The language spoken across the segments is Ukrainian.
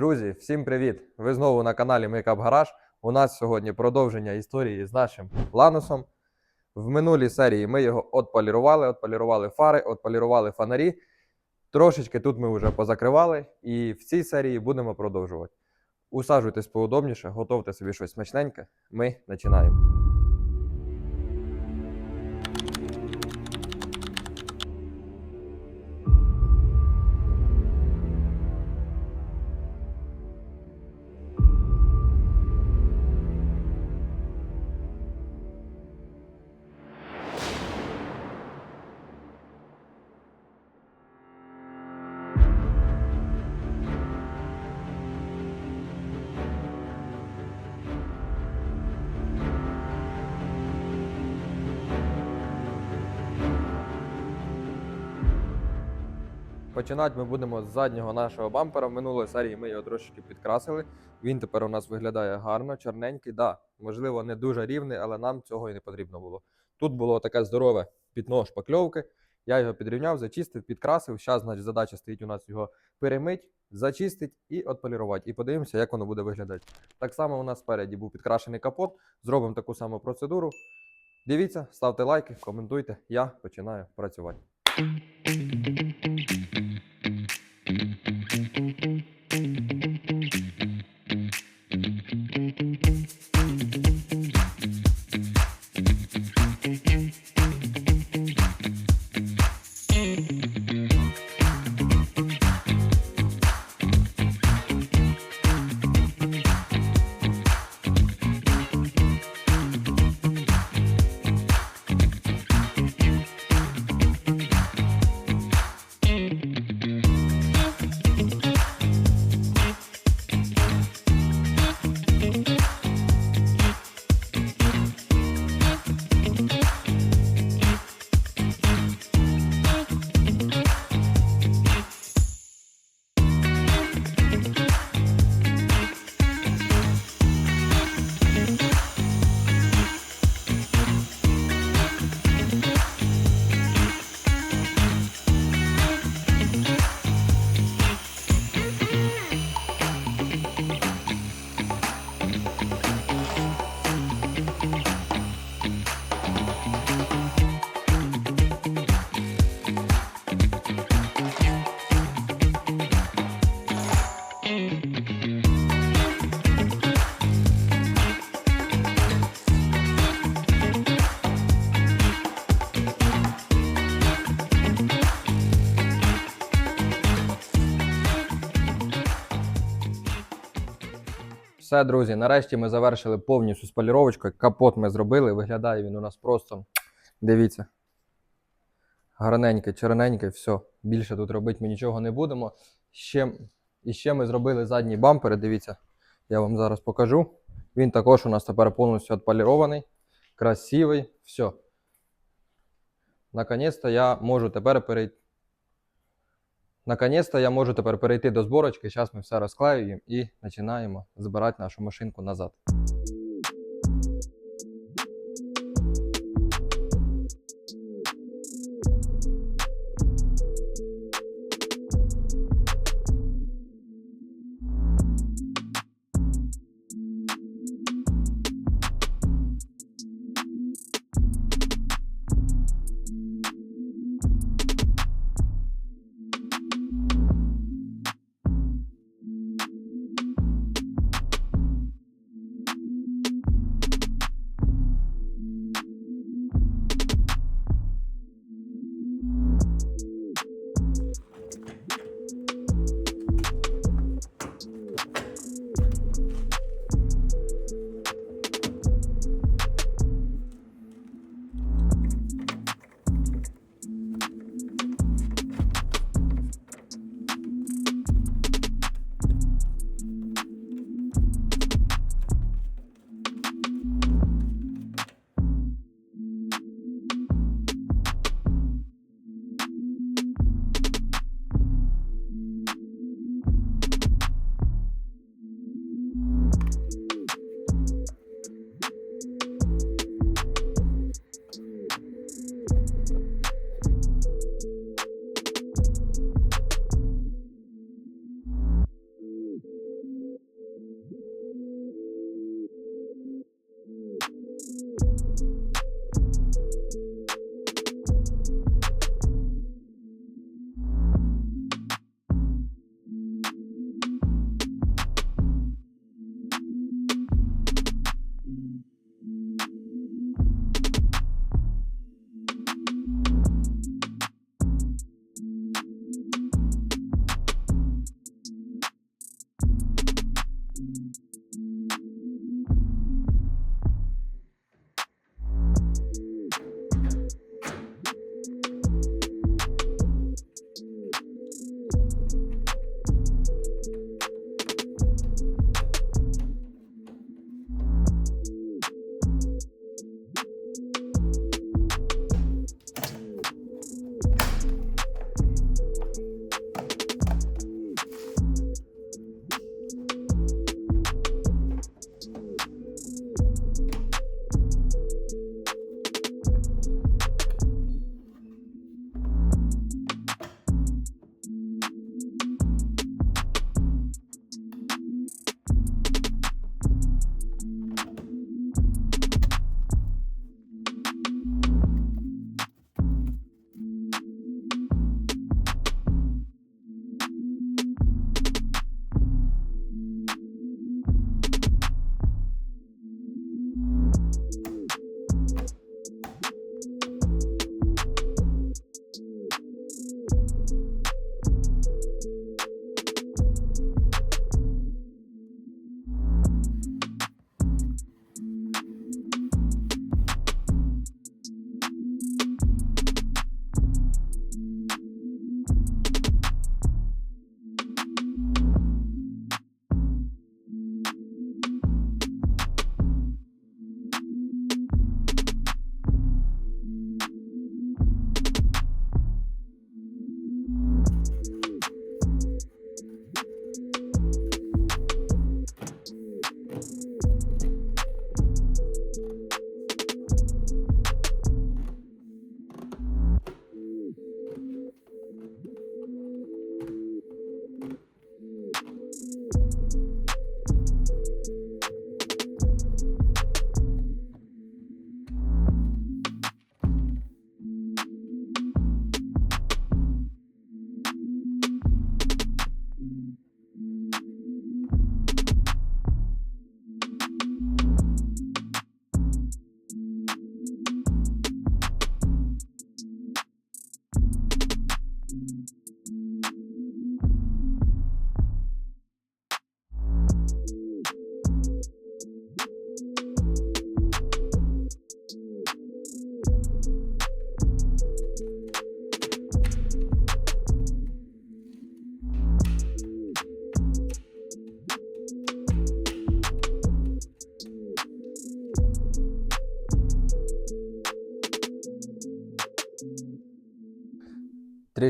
Друзі, всім привіт! Ви знову на каналі Makeup Garage. У нас сьогодні продовження історії з нашим Ланусом. В минулій серії ми його отполірували, отполірували фари, отполірували фонарі. Трошечки тут ми вже позакривали, і в цій серії будемо продовжувати. Усаджуйтесь поудобніше, готовте собі щось смачненьке. Ми починаємо. Починати ми будемо з заднього нашого бампера. В минулої серії ми його трошечки підкрасили. Він тепер у нас виглядає гарно, чорненький. Да, можливо, не дуже рівний, але нам цього і не потрібно було. Тут було таке здорове пітно шпакльовки. Я його підрівняв, зачистив, підкрасив. Зараз, значить, задача стоїть у нас його перемить, зачистити і отполірувати. І подивимося, як воно буде виглядати. Так само у нас спереді був підкрашений капот. Зробимо таку саму процедуру. Дивіться, ставте лайки, коментуйте. Я починаю працювати. Все, друзі, нарешті ми завершили повністю з поліровочкою. Капот ми зробили. Виглядає він у нас просто. Дивіться. Гарненький, чорненький, все. Більше тут робити ми нічого не будемо. Ще, і ще ми зробили задній бампер. Дивіться, я вам зараз покажу. Він також у нас тепер повністю відполірований, красивий. Все. Наконець-то я можу тепер перейти. Наконець-то я можу тепер перейти до зборочки. Зараз ми все розклеюємо і починаємо збирати нашу машинку назад.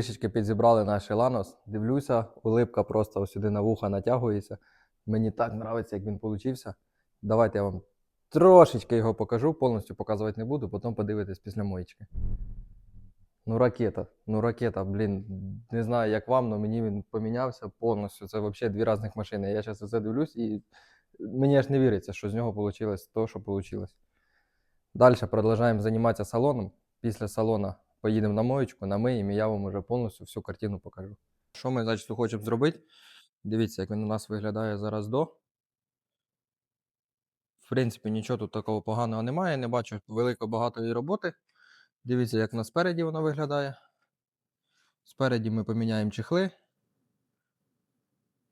Трішечки підзібрали наш Ланос. Дивлюся, улипка просто сюди на вуха натягується. Мені так подобається, як він получився. Давайте я вам трошечки його покажу, повністю показувати не буду, потім подивитесь після моєчки. Ну, ракета. Ну, ракета, блін. Не знаю, як вам, але мені він помінявся повністю. Це взагалі дві різних машини. Я зараз це дивлюсь і мені аж не віриться, що з нього вийшло те, що вийшло. Далі продовжуємо займатися салоном. Після салона поїдемо на моєчку, намиємо, і я вам уже повністю всю картину покажу. Що ми, значить, хочемо зробити? Дивіться, як він у нас виглядає зараз до. В принципі, нічого тут такого поганого немає. Не бачу великої багатої роботи. Дивіться, як на спереді воно виглядає. Спереді ми поміняємо чехли.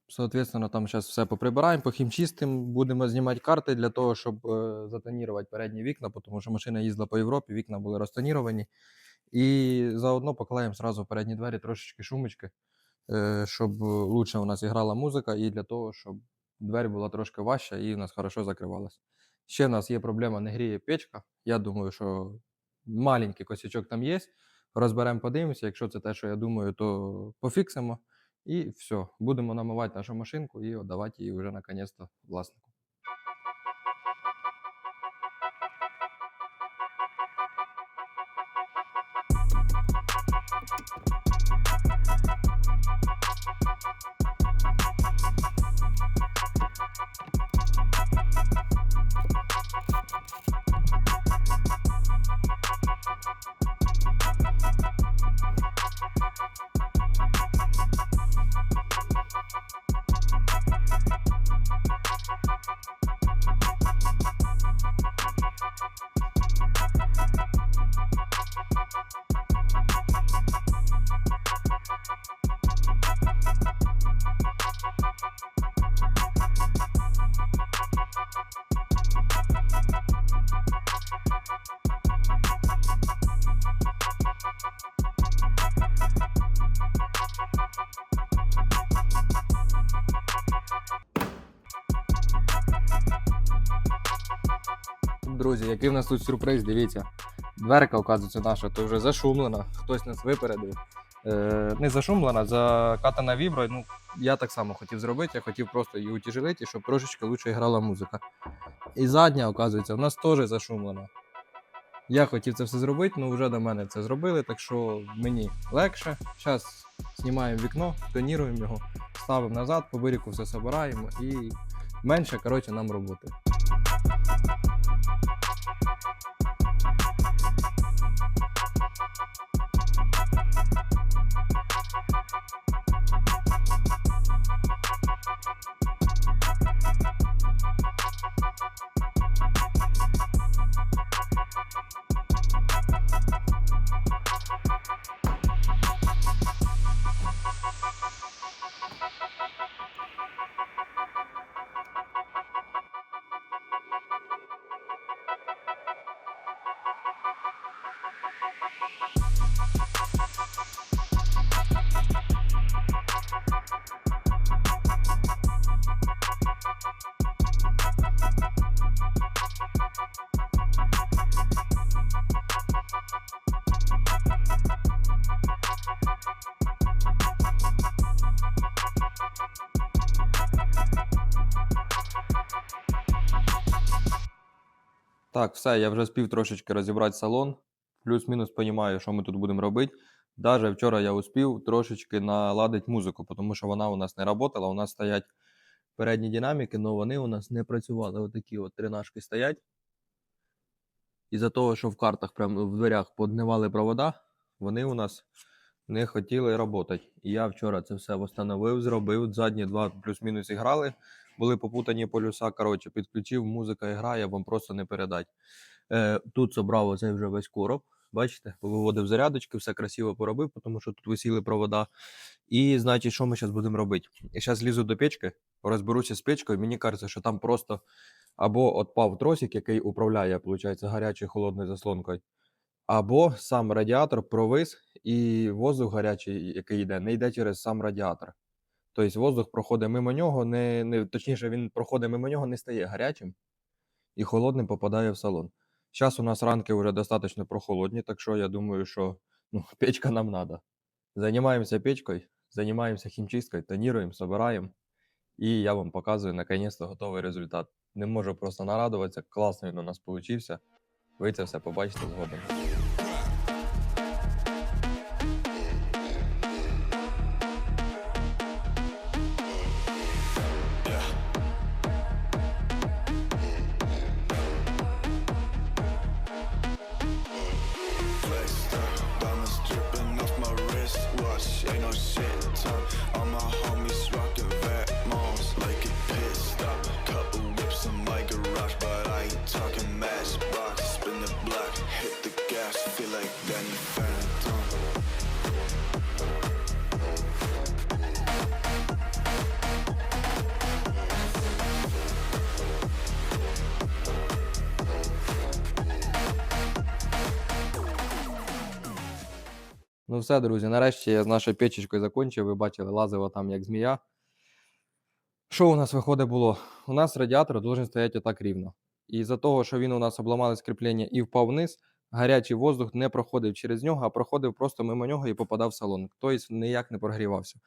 Соответственно, там зараз все поприбираємо, похімчистимо, будемо знімати карти для того, щоб е, затонірувати передні вікна, тому що машина їздила по Європі, вікна були розтоніровані. І заодно поклеїмо зразу в передні двері трошечки шумочки, щоб лучше у нас грала музика, і для того, щоб двері була трошки важча і у нас хорошо закривалась. Ще в нас є проблема, не гріє печка. Я думаю, що маленький косячок там є. Розберемо, подивимося. Якщо це те, що я думаю, то пофіксимо. І все, будемо намивати нашу машинку і віддавати її вже наконець-то власнику. Друзі, який в нас тут сюрприз, дивіться. Дверка, оказується, наша, то вже зашумлена, хтось нас випередив. Е, не зашумлена, закатана вібро. Ну, я так само хотів зробити, я хотів просто її утяжелити, щоб трошечки лучше грала музика. І задня, оказується, у нас теж зашумлена. Я хотів це все зробити, але вже до мене це зробили, так що мені легше. Зараз знімаємо вікно, тоніруємо його, ставимо назад, по виріку все збираємо і менше коротше, нам роботи. Так, все, я вже спів трошечки розібрати салон. Плюс-мінус розумію, що ми тут будемо робити. Даже вчора я успів трошечки наладити музику, тому що вона у нас не працювала. У нас стоять передні динаміки, але вони у нас не працювали. Отакі от тринашки стоять. Із-за того, що в картах, прямо в дверях поднивали провода, вони у нас не хотіли працювати. І я вчора це все встановив, зробив. Задні два плюс-мінус грали були попутані полюса. Коротше, підключив, музика грає, вам просто не передать. Е, тут собрав оцей вже весь короб. Бачите, виводив зарядочки, все красиво поробив, тому що тут висіли провода. І значить, що ми зараз будемо робити? Я зараз лізу до печки, розберуся з печкою. Мені кажеться, що там просто або отпав тросик, який управляє, виходить, гарячою холодною заслонкою, або сам радіатор провис, і воздух гарячий, який йде, не йде через сам радіатор. Тобто воздух проходить мимо нього, не, не, точніше, він проходить мимо нього, не стає гарячим і холодним попадає в салон. Зараз у нас ранки вже достатньо прохолодні, так що я думаю, що ну, печка нам треба. Займаємося печкою, займаємося хімчисткою, тоніруємо, собираємо. І я вам показую наконець-то готовий результат. Не можу просто нарадуватися, класно він у нас вийшов. Ви це все побачите згодом. Все, друзі, нарешті я з нашою печечкою закінчив. Ви бачили, лазило там як змія. Що у нас виходить було? У нас радіатор должен стояти отак рівно. І за того, що він у нас обламали скріплення і впав вниз, гарячий воздух не проходив через нього, а проходив просто мимо нього і попадав в салон. Тобто ніяк не прогрівався.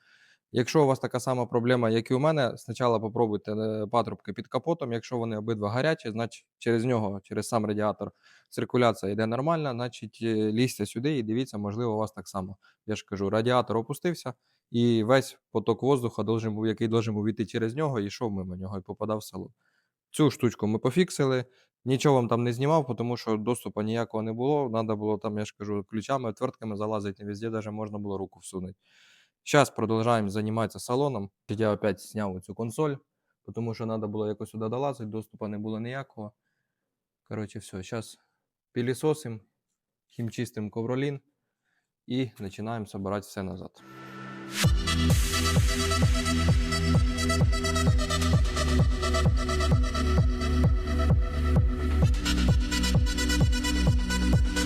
Якщо у вас така сама проблема, як і у мене, спочатку попробуйте е, патрубки під капотом. Якщо вони обидва гарячі, значить через нього, через сам радіатор, циркуляція йде нормальна, значить е, лізьте сюди і дивіться, можливо, у вас так само. Я ж кажу, радіатор опустився, і весь поток воздуха, який должен був йти через нього, і йшов мимо нього і попадав в салон. Цю штучку ми пофіксили. Нічого вам там не знімав, тому що доступу ніякого не було. Треба було там, я ж кажу, ключами, отвертками залазити, не везде даже можна було руку всунути. Сейчас продолжаем заниматься салоном. Я опять сняв цю консоль, тому що треба було якось сюди долазити, доступу не було ніякого. Коротше, все, зараз пилісосим, хімчистим ковролін і починаємо збирати все назад. It's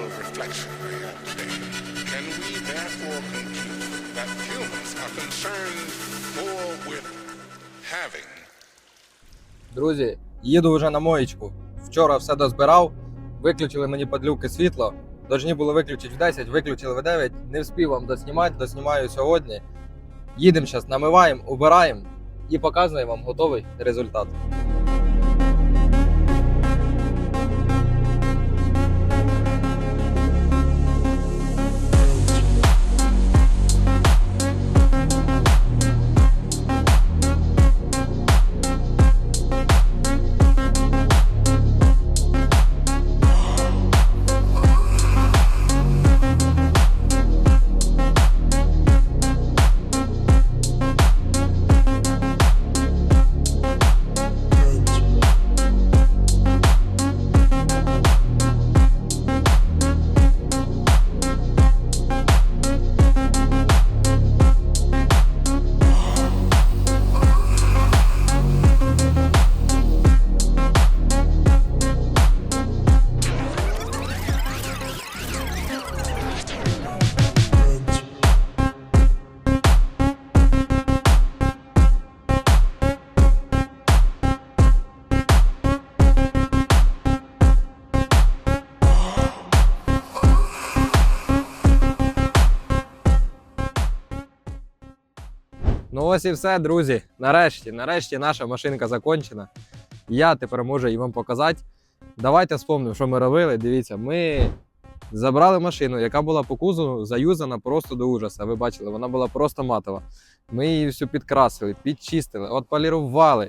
reflection we have today, can we therefore conclude that humans are concerned more with having Друзі, їду вже на моєчку. Вчора все дозбирав, виключили мені подлюки світло. Должні були виключити в 10, виключили в 9. Не встиг вам доснімати, доснімаю сьогодні. Їдемо зараз, намиваємо, убираємо і показуємо вам готовий результат. Ось і все, друзі. Нарешті, нарешті наша машинка закончена. Я тепер можу її вам показати. Давайте вспомнимо, що ми робили. Дивіться, ми забрали машину, яка була по кузову заюзана просто до ужаса. Ви бачили, вона була просто матова. Ми її всю підкрасили, підчистили, отполірували,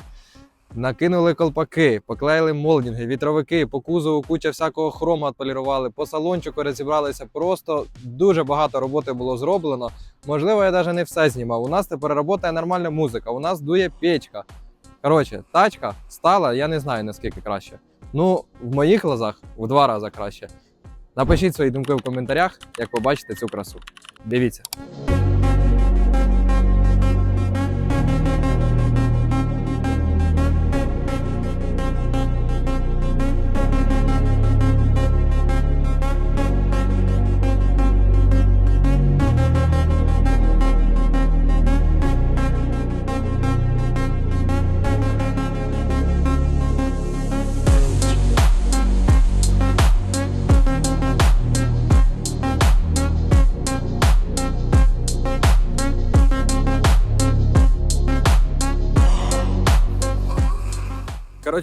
накинули колпаки, поклеїли молдінги, вітровики, по кузову куча всякого хрому отполірували, по салончику розібралися. Просто дуже багато роботи було зроблено. Можливо, я навіть не все знімав. У нас тепер працює нормальна музика, у нас дує печка. Коротше, тачка стала, я не знаю наскільки краще. Ну, в моїх глазах в два рази краще. Напишіть свої думки в коментарях, як побачите цю красу. Дивіться.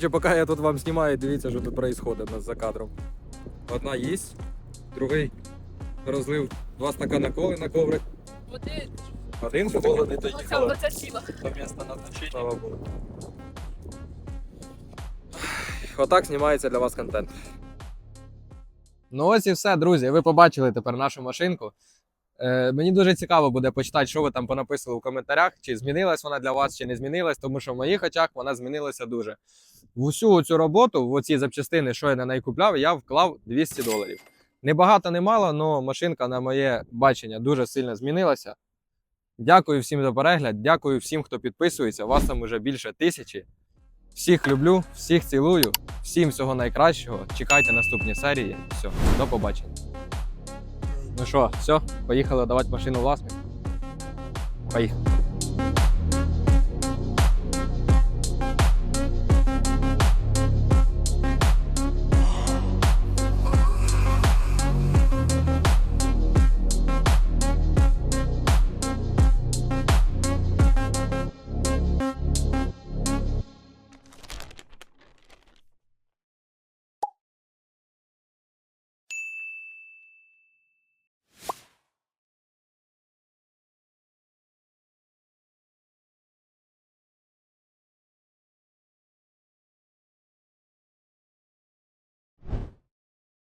Коротше, поки я тут вам знімаю, дивіться, що тут відбувається у нас за кадром. Одна їсть, другий розлив два стакана коли на коврик. Один. Один холодний Оце доїхала. оце ціла. до міста назначення. Слава Богу. Отак знімається для вас контент. Ну ось і все, друзі. Ви побачили тепер нашу машинку. Е, мені дуже цікаво буде почитати, що ви там понаписали в коментарях, чи змінилась вона для вас, чи не змінилась, тому що в моїх очах вона змінилася дуже. В усю цю роботу, в оці запчастини, що я на неї купляв, я вклав 200 доларів. Не багато, не мало, але машинка, на моє бачення, дуже сильно змінилася. Дякую всім за перегляд. Дякую всім, хто підписується. Вас там уже більше тисячі. Всіх люблю, всіх цілую, всім всього найкращого. Чекайте наступні серії. Все, до побачення. Ну що, все, поїхали давати машину власнику. Поїхали.